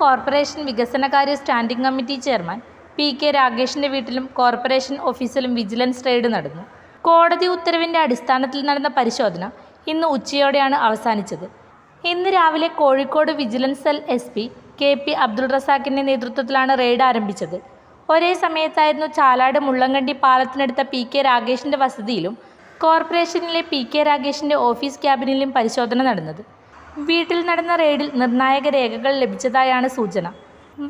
Corporation വികസനകാര്യ standing committee chairman P K രാകേഷിന്റെ വീട്ടിലും corporation ഓഫീസിലും വിജിലൻസ് റെയ്ഡ് നടന്നു. കോടതി ഉത്തരവിന്റെ അടിസ്ഥാനത്തിൽ നടന്ന പരിശോധന ഇന്ന് ഉച്ചയോടെയാണ് അവസാനിച്ചത്. ഇന്ന് രാവിലെ Kozhikode vigilance cell S P K P Abdul റസാഖിന്റെ നേതൃത്വത്തിലാണ് റെയ്ഡ് ആരംഭിച്ചത്. ഒരേ സമയത്തായിരുന്നു ചാലാട് മുള്ളങ്കണ്ടി പാലത്തിനടുത്ത പി കെ രാകേഷിന്റെ വസതിയിലും കോർപ്പറേഷനിലെ പി കെ രാകേഷിന്റെ ഓഫീസ് ക്യാബിനിലും പരിശോധന നടന്നത്. വീട്ടിൽ നടന്ന റെയ്ഡിൽ നിർണായക രേഖകൾ ലഭിച്ചതായാണ് സൂചന.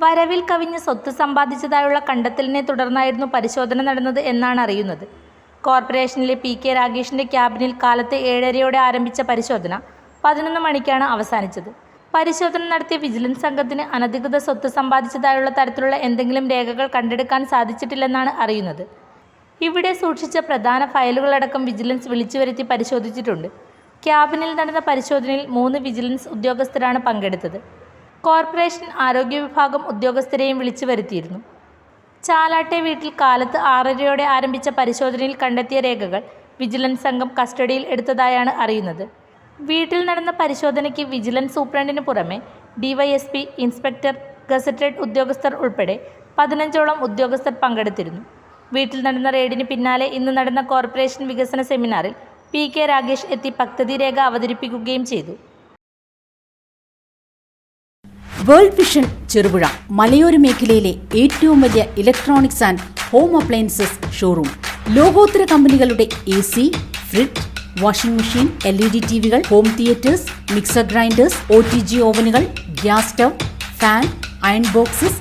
വരവിൽ കവിഞ്ഞ് സ്വത്ത് സമ്പാദിച്ചതായുള്ള കണ്ടെത്തലിനെ തുടർന്നായിരുന്നു പരിശോധന നടന്നത് എന്നാണ് അറിയുന്നത്. കോർപ്പറേഷനിലെ പി കെ രാഗേഷിന്റെ ക്യാബിനിൽ കാലത്ത് ഏഴരയോടെ ആരംഭിച്ച പരിശോധന പതിനൊന്ന് മണിക്കാണ് അവസാനിച്ചത്. പരിശോധന നടത്തിയ വിജിലൻസ് സംഘത്തിന് അനധികൃത സ്വത്ത് സമ്പാദിച്ചതായുള്ള തരത്തിലുള്ള എന്തെങ്കിലും രേഖകൾ കണ്ടെടുക്കാൻ സാധിച്ചിട്ടില്ലെന്നാണ് അറിയുന്നത്. ഇവിടെ സൂക്ഷിച്ച പ്രധാന ഫയലുകളടക്കം വിജിലൻസ് വിളിച്ചു വരുത്തി പരിശോധിച്ചിട്ടുണ്ട്. ക്യാബിനിൽ നടന്ന പരിശോധനയിൽ മൂന്ന് വിജിലൻസ് ഉദ്യോഗസ്ഥരാണ് പങ്കെടുത്തത്. കോർപ്പറേഷൻ ആരോഗ്യ വിഭാഗം ഉദ്യോഗസ്ഥരെയും വിളിച്ചു വരുത്തിയിരുന്നു. ചാലാട്ടെ വീട്ടിൽ കാലത്ത് ആറരയോടെ ആരംഭിച്ച പരിശോധനയിൽ കണ്ടെത്തിയ രേഖകൾ വിജിലൻസ് സംഘം കസ്റ്റഡിയിൽ എടുത്തതായാണ് അറിയുന്നത്. വീട്ടിൽ നടന്ന പരിശോധനയ്ക്ക് വിജിലൻസ് സൂപ്രണ്ടിന് പുറമെ ഡിവൈഎസ്പി ഇൻസ്പെക്ടർ ഗസറ്റഡ് ഉദ്യോഗസ്ഥർ ഉൾപ്പെടെ പതിനഞ്ചോളം ഉദ്യോഗസ്ഥർ പങ്കെടുത്തിരുന്നു. വീട്ടിൽ നടന്ന റെയ്ഡിന് പിന്നാലെ ഇന്ന് നടന്ന കോർപ്പറേഷൻ വികസന സെമിനാറിൽ പി കെ രാഗേഷ് എത്തി പദ്ധതി രേഖ അവതരിപ്പിക്കുകയും ചെയ്തു. വേൾഡ് വിഷൻ ചെറുപുഴ മലയോര മേഖലയിലെ ഏറ്റവും വലിയ electronics and home appliances showroom. ലോകോത്തര കമ്പനികളുടെ A C fridge washing machine L E D T വികൾ home theatres mixer grinders O T G ഓവനുകൾ gas stove fan iron boxes